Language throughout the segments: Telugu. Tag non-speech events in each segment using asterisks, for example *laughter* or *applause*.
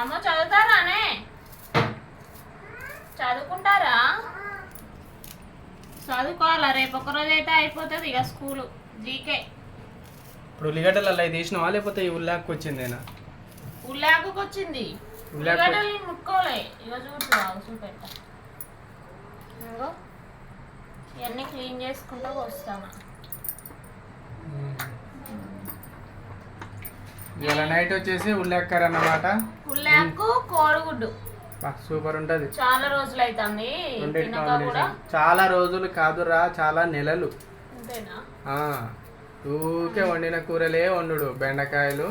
అమ్మ చదువుతారానే? చదువుకుంటారా? చదువుకోవాలా? రేపు ఒక రోజు అయితే అయిపోతుంది ఇక స్కూలు జీకే. ఇప్పుడు ఉల్లిగడ్డలు అలా తీసినావా లేకపోతే ఈ ఉల్లాకు వచ్చిందేనా ఉల్లాకు వచ్చింది. ఉల్లాకు. ఉల్లిగడ్డలు ముక్కోలే ఇక చూడు చూపెట్ట. ఇవన్నీ క్లీన్ చేసుకుంటూ వస్తాను. ఇవాళ నైట్ వచ్చేసి ఉల్లాక్కర్ అన్నమాట. కోడిగుడ్డు. సూపర్ ఉంటది. చాలా రోజులు అవుతుంది చాలా రోజులు కాదురా చాలా నెలలు. ఊరికే వండిన కూరలే వండుడు. బెండకాయలు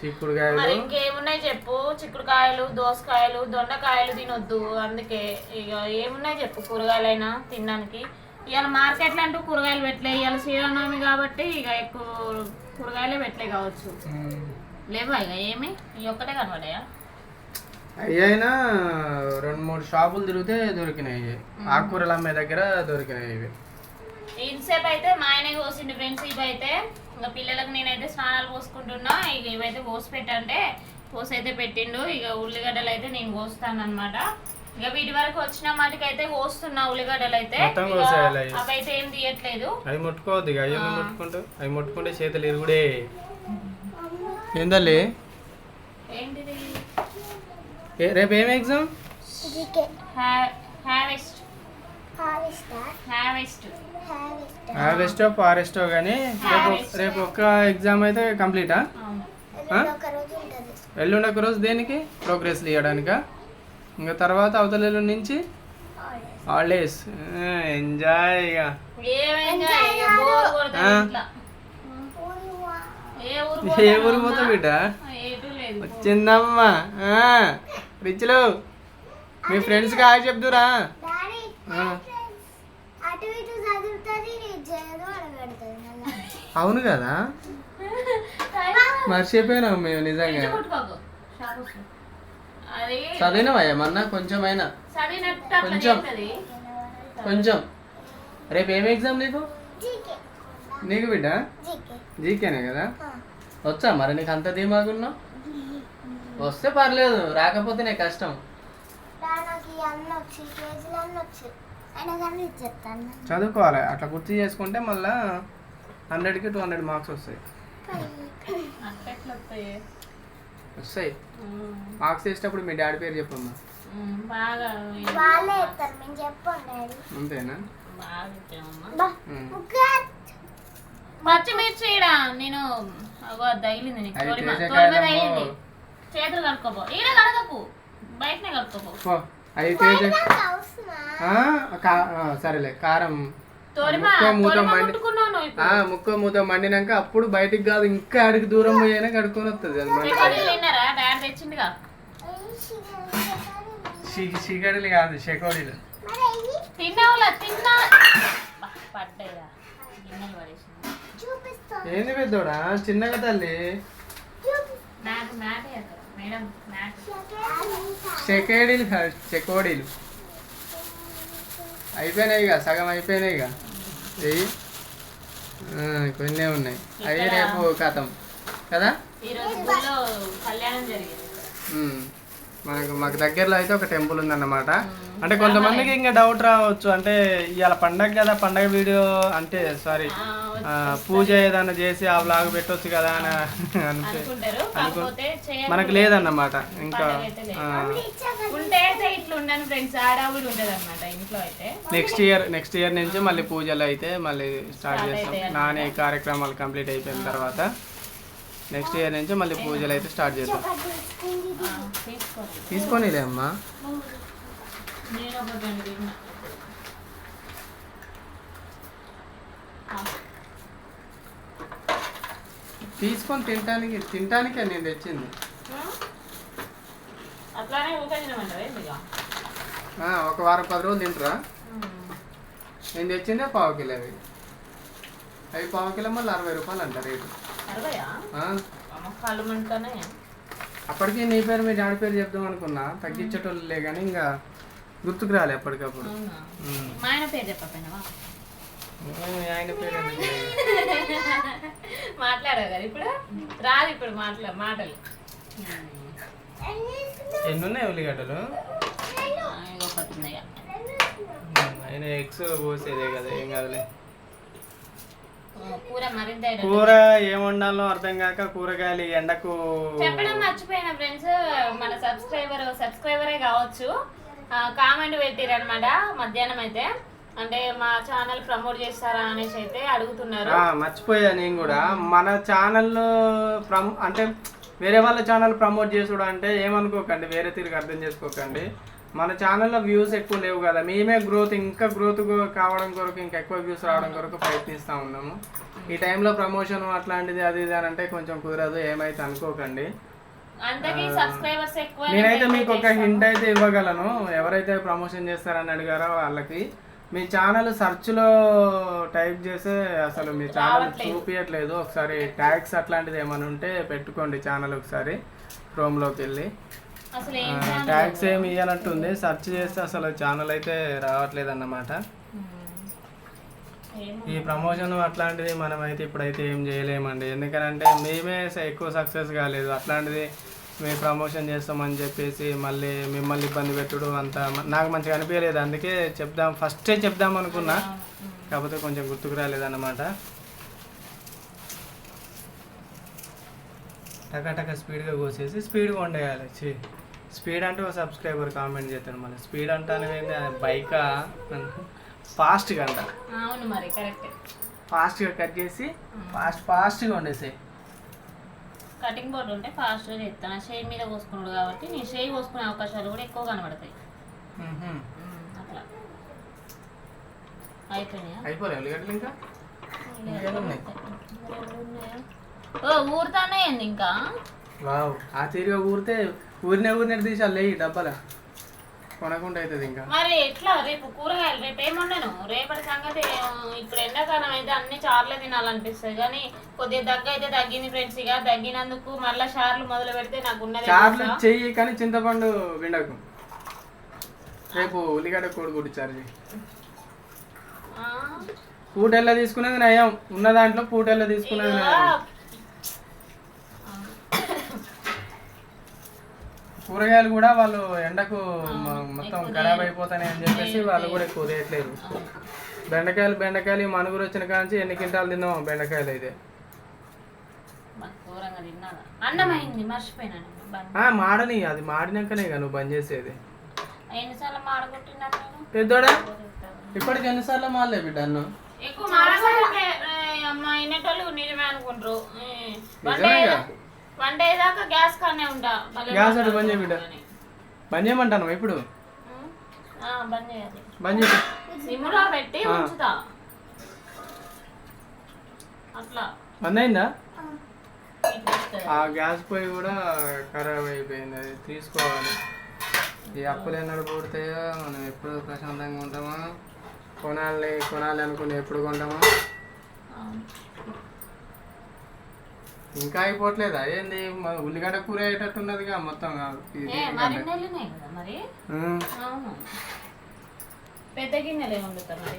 చిక్కుడుకాయలు. ఇంకేమున్నాయి చెప్పు? చిక్కుడుకాయలు దోసకాయలు దొండకాయలు తినొద్దు అందుకే. ఇక ఏమున్నాయి చెప్పు కూరగాయలైనా తినడానికి? ఇవాళ మార్కెట్లో అంటూ కూరగాయలు పెట్టలే. ఇవాళ శ్రీరామనవమి కాబట్టి ఇక ఎక్కువ కూరగాయలే పెట్టలే కావచ్చు. లేవా ఇక ఏమి? ఈ ఒక్కటే కనబడాయా అయ్యైనా రెండు మూడు షాపులు తిరిగితే దొరికినాయి ఆకుకూరలు అమ్మే దగ్గర దొరికినాయి ఇవి. ఇన్సేపు అయితే మా ఆయన కోసిండు ఫ్రెండ్స్ ఇవి అయితే ఇంకా పిల్లలకు నేనైతే స్నానాలు పోసుకుంటున్నా. ఇక ఇవైతే కోసి పెట్టంటే కోసి అయితే పెట్టిండు. ఇక ఉల్లిగడ్డలు అయితే నేను కోస్తాను అనమాట ఇక వీటి వరకు వచ్చిన మాటికి అయితే కోస్తున్నా ఉల్లిగడ్డలు అయితే మొత్తం కోసేయాలి అవి. అవైతే ఏం తీయట్లేదు. అవి ముట్టుకోవద్దు ఇక అవి ముట్టుకుంటూ అవి ముట్టుకుంటే చేతులు ఇరుగుడే. ఏందల్లి ఏంటిది? ఏ- రేపు ఏం ఎగ్జామ్ హార్వెస్ట్ హార్వెస్ట్ హార్వెస్టో ఫారెస్టో కానీ రేపు రేపు ఒక్క ఎగ్జామ్ అయితే కంప్లీటా అవును. ఎల్లుండి ఒక రోజు దేనికి? ప్రోగ్రెస్ ఇవ్వడానికా ఇంకా తర్వాత అవతల నుంచి హాలిడేస్. ఎంజాయ్ ఇక. ఏ ఊరు పోతావు బిడ్డ? వచ్చిందమ్మా. ఆ, రిచ్లు మీ ఫ్రెండ్స్కి హాయ్ మళ్ళీ. అవును కదా. *laughs* మర్చిపోయినాం మేము నిజంగా. కొట్టుకోకు. షాపు వస్తుంది. అది చదివినవయ్యా మొన్న కొంచెమైనా. చదివినట్టు అట్లా కొంచెం. కొంచెం. రేపు ఏం ఎగ్జామ్ నీకు? నీకు బిడ్డ? జీకే. జీకేనే కదా? వచ్చా మరి నీకు అంత ధీమాగున్నావు వస్తే పర్లేదు రాకపోతే నీకు కష్టం అయినా చదువుకోవాలి అట్లా గుర్తు చేసుకుంటే మళ్ళా హండ్రెడ్కి టూ హండ్రెడ్ మార్క్స్ వస్తాయి? వస్తాయి. మార్క్స్ వేసేటప్పుడు మీ డాడీ పేరు చెప్పమ్మా. ఉమ్, బాగా వాళ్ళే చెప్తారు మేము చెప్పండి డాడీ. అంతేనా? బాగా చెప్పామమ్మా. బా ఉమ్. ముగ్గు పచ్చిమిర్చి ఈడ నేను అగో అది తగిలింది నీకు. అవి తోలిమ చేసే తోలిమ కాయలమ్మో. తగిలింది. చేతులు కడుక్కోపో. ఈడ కడగకు. బయటనే కడుక్కోపో. పో అవి తేజ అవసరమా ఆ, కా- ఆ, సరేలే కారం. తోలిమ ముక్క మూత తోలిమ మండి ముట్టుకున్నావు నువ్వు ఇప్పుడు. ఆ, ముక్క మూత మండినాక అప్పుడు బయటికి కాదు ఇంకా అడిగి దూరం పోయినా కడుక్కొని వస్తుంది అది మంట చికెన్ తిన్నారా? చీకటిలు కాదు షెకోడీలు తిన్నావులా తిన్నా. బా, పడ్డాయిరా. గిన్నెలు పడేసింది. చూపిస్తాను ఏంది పెద్దోడా? చిన్నగా తల్లి. మేడం చెకేడీలు కాదు చెకోడీలు అయిపోయినాయి ఇక సగం అయిపోయినాయి ఇక. వెయ్యి కొన్నే ఉన్నాయి. అవి రేపు కథం కదా? మనకు మాకు దగ్గరలో అయితే ఒక టెంపుల్ ఉందన్నమాట. అంటే కొంతమందికి ఇంకా డౌట్ రావచ్చు. అంటే ఇవాళ పండగ కదా పండగ వీడియో అంటే సారీ పూజ ఏదైనా చేసి ఆ వ్లాగ్ పెట్టొచ్చు కదా అని చేయాలి. మనకు లేదన్నమాట. ఇంకా నెక్స్ట్ ఇయర్ నెక్స్ట్ ఇయర్ నుంచి మళ్ళీ పూజలు అయితే మళ్ళీ స్టార్ట్ చేస్తాం. నానే కార్యక్రమాలు కంప్లీట్ అయిపోయిన తర్వాత. నెక్స్ట్ ఇయర్ నుంచి మళ్ళీ పూజలు అయితే స్టార్ట్ చేద్దాం. తీసుకోనిలే అమ్మా తీసుకొని తినటానికి తినటానికే నేను తెచ్చింది. ఒక వారం పది రోజులు తింటారా? నేను తెచ్చిందే పావు కిలో అవి. అవి పావు కిలో మళ్ళీ అరవై రూపాయలు అంట రేటు. అప్పటికి నీ పేరు మీ డాడీ పేరు చెప్దాం అనుకున్నా. తగ్గించేటోళ్ళే కానీ ఇంకా గుర్తుకు రాలే అప్పటికప్పుడు. ఆయన పేరు చెప్పకపోయినావా? ఆయన పేరు? మాట్లాడావు కదా ఇప్పుడు? రాదు ఇప్పుడు మాట్లా మాటలు. ఎన్ని ఉన్నాయి? ఉల్లిగడ్డలు. ఆయన ఎగ్స్ పోసేదే కదా ఏం కాదులే. కూర మరింత అయ్యేటట్టు. కూర ఏం వండాలో అర్థం కాక కూరగాయలు ఎండకు చెప్పడం మర్చిపోయిన ఫ్రెండ్స్. మన సబ్స్క్రైబర్ సబ్స్క్రైబరే కావచ్చు. కామెంట్ పెట్టిరనమాట మధ్యాహ్నం అయితే. అంటే మా ఛానల్ ప్రమోట్ చేస్తారా అనేసి అయితే అడుగుతున్నారు. మర్చిపోయా నేను కూడా. మన ఛానల్ ప్రమ్ అంటే వేరే వాళ్ళ ఛానల్ ప్రమోట్ చేసుడు అంటే ఏమనుకోకండి వేరే తిరిగి అర్థం చేసుకోకండి. మన ఛానల్లో వ్యూస్ ఎక్కువ లేవు కదా. మేమే గ్రోత్ ఇంకా గ్రోత్ కావడం కొరకు ఇంకా ఎక్కువ వ్యూస్ రావడం కొరకు ప్రయత్నిస్తూ ఉన్నాము. ఈ టైంలో ప్రమోషన్ అట్లాంటిది అది ఇది అని అంటే కొంచెం కుదరదు ఏమైతే అనుకోకండి. నేనైతే మీకు ఒక హింట్ అయితే ఇవ్వగలను. ఎవరైతే ప్రమోషన్ చేస్తారని అడిగారో వాళ్ళకి మీ ఛానల్లో టైప్ చేస్తే అసలు మీ ఛానల్ చూపించట్లేదు ఒకసారి ట్యాగ్స్ అట్లాంటిది ఏమైనా ఉంటే పెట్టుకోండి ఛానల్ ఒకసారి క్రోమ్లోకి వెళ్ళి ట్యాగ్స్ ఏమి ఇవ్వనట్టుంది సెర్చ్ చేస్తే అసలు ఛానల్ అయితే రావట్లేదు అన్నమాట ఈ ప్రమోషన్ అట్లాంటిది మనం అయితే ఇప్పుడైతే ఏం చేయలేమండి. ఎందుకంటే మేమే ఎక్కువ సక్సెస్ కాలేదు. అట్లాంటిది మేము ప్రమోషన్ చేస్తామని చెప్పేసి మళ్ళీ మిమ్మల్ని ఇబ్బంది పెట్టుడు అంత నాకు మంచిగా అనిపించలేదు అందుకే చెప్దాం ఫస్టే చెప్దాం అనుకున్నా. కాకపోతే కొంచెం గుర్తుకు రాలేదన్నమాట. టకా స్పీడ్గా కోసేసి స్పీడ్గా వండేయాలి ఛీ! స్పీడ్ అంటే ఒక సబ్స్క్రైబర్ కామెంట్ చేస్తాడు మళ్ళీ. స్పీడ్ అంటానే బైకా ఫాస్ట్గా అంట. అవును మరి కరెక్ట్. ఫాస్ట్గా కట్ చేసి ఫాస్ట్ ఫాస్ట్గా వండేసాయి కటింగ్ బోర్డు ఉంటే ఫాస్ట్గా చేస్తాను. షేయి మీద పోసుకున్నాడు కాబట్టి నీ షేయి పోసుకునే అవకాశాలు కూడా ఎక్కువ కనబడతాయి. అట్లా. అయిపోయినాయా? అయిపోలే ఉల్లిగడ్డలు ఇంకా? ఇంకేం ఉన్నాయి. ఓ ఊరుతానే ఏంది ఇంకా? వావ్ ఆ తీరుగా ఊరితే ఊరినే ఊరినే తీసి అల్లే డబ్బాల? కొనకుండా అవుతుంది ఇంకా. మరి ఎట్లా? రేపు కూరగాయలు రేపు ఏముండను రేపటి సంగతి ఇప్పుడు ఎండాకాలం అయితే అన్ని చార్లే తినాలనిపిస్తుంది. కానీ కొద్దిగా దగ్గ అయితే తగ్గింది ఫ్రెండ్స్ ఇక. తగ్గినందుకు మళ్ళీ చార్లు మొదలు పెడితే నాకు ఉన్నది చార్లు చెయ్యి కానీ చింతపండు విండకు రేపు ఉల్లిగడ్డ కోడి గుడిచారు పూటెల్ల తీసుకునేది నయం. ఉన్న దాంట్లో పూటెల్ల తీసుకునేది నయం. కూరగాయలు కూడా వాళ్ళు ఎండకు మొత్తం ఖరాబ్ అయిపోతాయి అని చెప్పేసి వాళ్ళు కూడా ఎక్కువ తీయట్లేదు బెండకాయలు బెండకాయలు మనుగురు వచ్చిన కాంచి ఎన్ని క్వింటాలు తిన్నాం బెండకాయలు అయితే? మాడని అది మాడినాకనే ఇక నువ్వు బంద్ చేసేది. పెద్దోడా? ఇప్పటికి ఎన్నిసార్లు మాడలే బిడ్డ అన్ను? ఎక్కువ నిజమే అనుకుంటారు. వన్ డే దాకా గ్యాస్ కానే ఉంటా. గ్యాస్ అటు బంద్ చేయి బిడ్డ. మాట్లాడుతున్నావు కానీ. బంద్ చేయమంటాను ఇప్పుడు? బంద్ చేయాలి. బంద్ చేసి సిమ్లో పెట్టి ఉంచుతా. అట్లా. బంద్ అయిందా. ఆ. గ్యాస్ పొయ్యి కూడా ఖరాబ్ అయిపోయింది. అది తీసుకోవాలి. ఈ అప్పులు ఎన్నడు పూడతాయో మనం ఎప్పుడు ప్రశాంతంగా ఉంటామా? కొనాలి కొనాలి అనుకుని ఎప్పుడు కొంటామా. ఇంకా అయిపోవట్లేదా? ఏంది? ఉల్లిగడ్డ కూర అయ్యేటట్టున్నదిగా మొత్తం మరి మరి? పెద్ద గిన్నెలే మరి?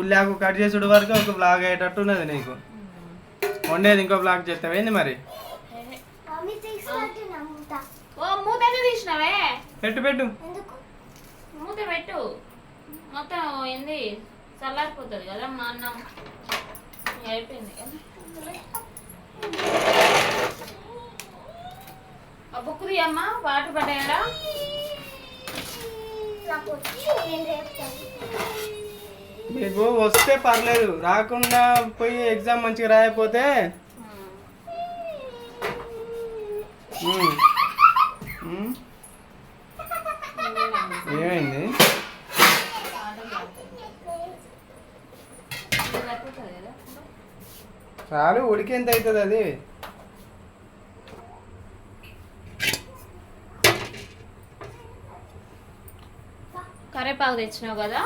ఉల్లాకు కట్ చేసుడు వరకు ఒక బ్లాగ్ అయ్యేటట్టున్నది నీకు. వండేది ఇంకో బ్లాగ్ మరి? మూత ఎందుకు తీసినావే? పెట్టు పెట్టు. ఎందుకు? మూత పెట్టు. మొత్తం ఏంది? చల్లారిపోతుంది కదా మా అన్నం. అయిపోయింది. ఆ బుక్ తీయమ్మా వాటర్ మీకు వస్తే పర్లేదు రాకుండా పోయి ఎగ్జామ్ మంచిగా రాయకపోతే. ఏమైంది సరిపోతుంది కదా చాలు ఉడికేంత అవుతుంది అది? కరేపాకు తెచ్చినావు కదా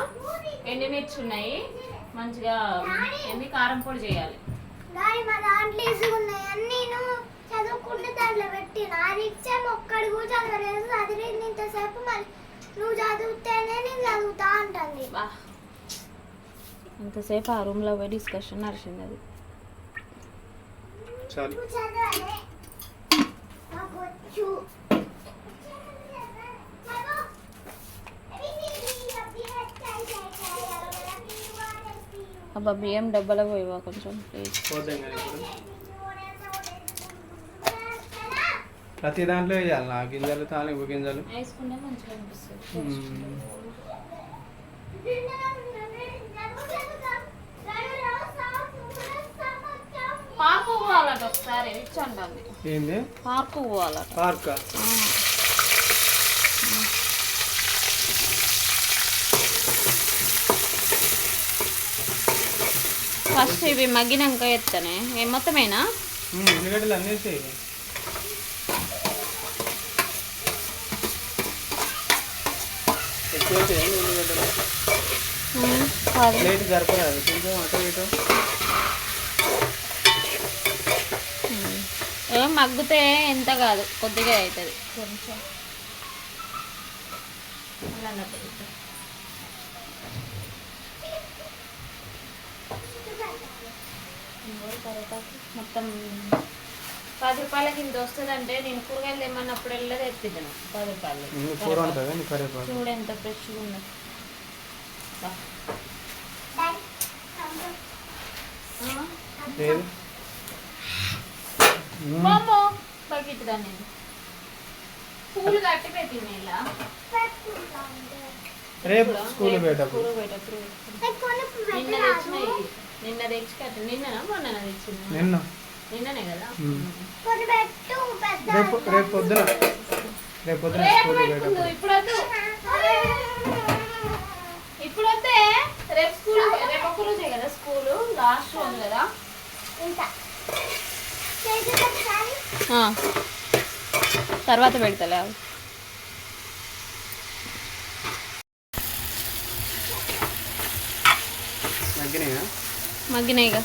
ఎండుమిర్చి ఉన్నాయి? మంచిగా ఎన్ని కారం పొడి చేయాలి? దాని మా దాంట్లో వేసుకున్నాయి అన్ని నేను చదువుకుంటే దాంట్లో ఇచ్చాము ఒక్కడి కూడా చదవలేదు. చదివింది ఇంతసేపు మరి. నువ్వు చదివితేనే నేను చదువుతా అంటుంది. ఇంతసేపు ఆ రూమ్లో పోయి డిస్కషన్ నడిచింది అది. చాలు అబ్బా బియ్యం డబ్బాలో పోయివా కొంచెం ప్లీజ్ ప్రతి దాంట్లో వేయాలి. నా గింజలు తాలింపు గింజలు. వేసుకుంటే మంచిగా అనిపిస్తుంది. మ్మ్. పార్కు పోవాలట ఒకసారి ఇచ్చండి ఏంది పార్కు పోవాలట పార్క్ ఫస్ట్ ఇవి మగ్గినాక ఎత్తనే ఏ మొత్తమేనా ఉల్లిగడ్డలు అన్నీ వేసేయి ఎక్కువ వేసేయండి ఉల్లిగడ్డలు ఉమ్, కాదు ప్లేట్ సరిపోదు కొంచెం అటు ఇటు మగ్గితే ఎంత కాదు కొద్దిగా అవుతుంది కొంచెం. మొత్తం పది రూపాయలకి ఇంత వస్తుందంటే నేను కూరగాయలు ఏమన్నప్పుడు వెళ్ళదు ఎత్తిద్దాను పది రూపాయలు. చూడు ఎంత ఫ్రెష్గా ఉన్నది బా. ఆ? ఏది ఉమ్, మామో బకెట్ దాన్ని నేను పూలు కట్టి పెట్టింది ఇలా రేపు స్కూల్ పోయేటప్పుడు నిన్న తెచ్చిన ఇవి. నిన్న తెచ్చి కట్టి నిన్ననా మొన్న తెచ్చింది నిన్న నిన్ననే కదా రేపు రేపు పొద్దున రేపు పొద్దున స్కూల్ పోయేటప్పుడు ఇప్పుడు ఇప్పుడు రేపు స్కూల్ రేపు ఒక్క రోజే కదా స్కూల్ లాస్ట్ రోజు కదా తర్వాత పెడతలే అవి. మగ్గినాయిగా.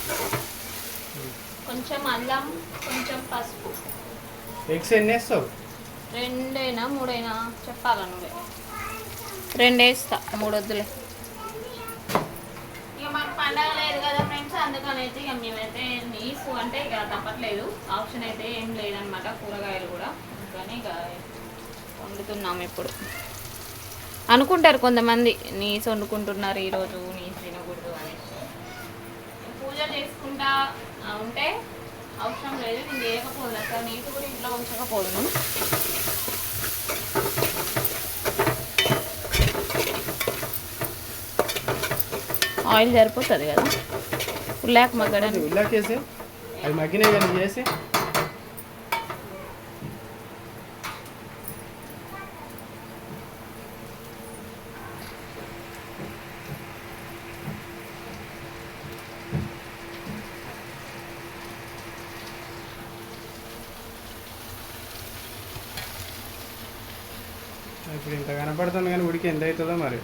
కొంచెం అల్లం కొంచెం పసుపు. ఎగ్స్ ఎన్ని వేస్తావు? రెండైనా మూడైనా చెప్పాలా నువ్వే? రెండు వేస్తా మూడు వద్దులే ఇక మాకు పండగ లేదు కదా ఫ్రెండ్స్ అందుకని అయితే ఇక మేమైతే నీసు అంటే ఇక తప్పట్లేదు. ఆప్షన్ అయితే ఏం లేదనమాట కూరగాయలు కూడా. అందుకని ఇక వండుతున్నాం ఇప్పుడు. అనుకుంటారు కొంతమంది నీసు వండుకుంటున్నారు ఈరోజు నీసు తినకూడదు అని పూజ చేసుకుంటా ఉంటే అవసరం లేదు. నేను చేయకపోదు అసలు నీసు కూడా ఇంట్లో ఉంచకపోదును? ఆయిల్ సరిపోతుంది కదా? ఉల్లాక మగ్గడానికి ఉల్లాకేసి అవి మగ్గినాయి కానీ చేసి ఇప్పుడు ఇంత కనపడుతుంది కానీ ఉడికి ఎంత అవుతుందో మరి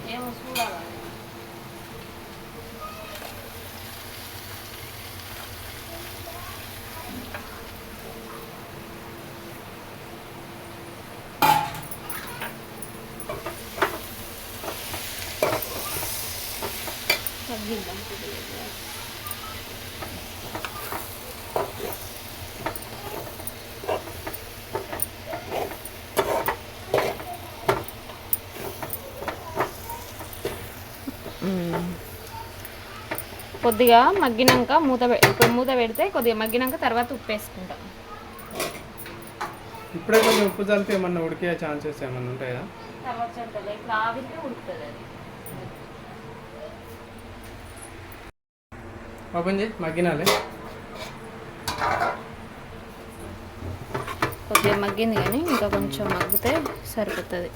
కొద్దిగా. మగ్గినాక మూత ఇప్పుడు మూత పెడితే కొద్దిగా మగ్గినాక తర్వాత ఉప్పు వేసుకుంటాం. ఇప్పుడే కొంచెం ఉప్పు చల్లితే ఏమన్నా ఉడికే ఛాన్సెస్ ఏమన్నా ఉంటాయా? తర్వాత చెప్తా ఇప్పుడు ఆవిరికే ఉడుకుతుంది అది. ఓపెన్ చేయి మగ్గినాలే. కొద్దిగా మగ్గింది కానీ ఇంకా కొంచెం మగ్గితే సరిపోతుంది.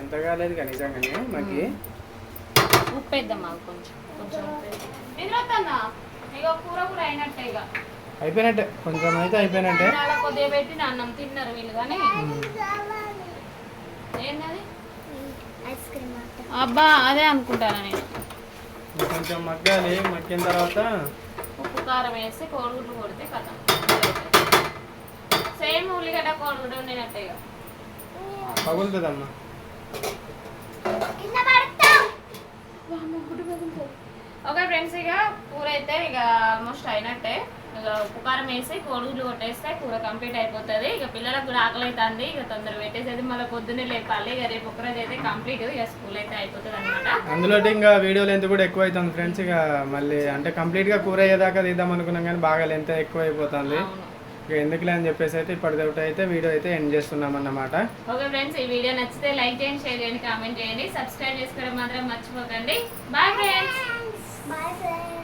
ఎంత కాలేదు కానీ నిజంగానే మగ్గి? ఉప్పు వేద్దాం మాకు కొంచెం కొంచెం ఇక కూర కూడా అయినట్టే ఇక అయిపోయినట్టే కొంచెం అయితే అయిపోయినట్టే. కొద్దిగా పెట్టి అన్నం తిన్నారు వీళ్ళు కానీ. ఏంటది ఐస్ క్రీమ్ అంటే. అబ్బా అదే అనుకుంటాను నేను. కొంచెం మగ్గాలి మగ్గిన తర్వాత ఉప్పు కారం వేసి కోడిగుడ్లు కొడితే కథ. సేమ్ ఉల్లిగడ్డ కోడిగుడ్డు ఉండినట్టే ఇక పగులుతుందమ్మా. కింద పడతాం. ఓకే ఫ్రెండ్స్ ఇక కూర అయితే ఇక ఆల్మోస్ట్ అయినట్టే. ఉప్పు కారం వేసి కోడుగులు కొట్టేస్తే కూర కంప్లీట్ అయిపోతుంది. ఇక పిల్లలకు కూడా ఆకలి అవుతుంది ఇక తొందర పెట్టేసేది మళ్ళీ పొద్దున్నే లేపాలి. ఇక రేపు ఒక్కరోజు అయితే కంప్లీట్ ఇక స్కూల్ అయితే అయిపోతుంది అనమాట అందులో ఇంకా వీడియో లెంత్ కూడా ఎక్కువ అవుతుంది ఫ్రెండ్స్. ఇక మళ్ళీ అంటే కంప్లీట్గా కూర అయ్యేదాకా తీద్దాం అనుకున్నాం కానీ బాగా లెంత్ ఎక్కువ అయిపోతుంది ఇక ఎందుకులే అని చెప్పేసి అయితే ఇప్పటిదొకటి అయితే వీడియో అయితే ఎండ్ చేస్తున్నాం అన్నమాట ఓకే ఫ్రెండ్స్ ఈ వీడియో నచ్చితే లైక్ చేయండి షేర్ చేయండి కామెంట్ చేయండి. సబ్స్క్రైబ్ చేసుకోవడం మాత్రం మర్చిపోకండి. Bye friends bye friends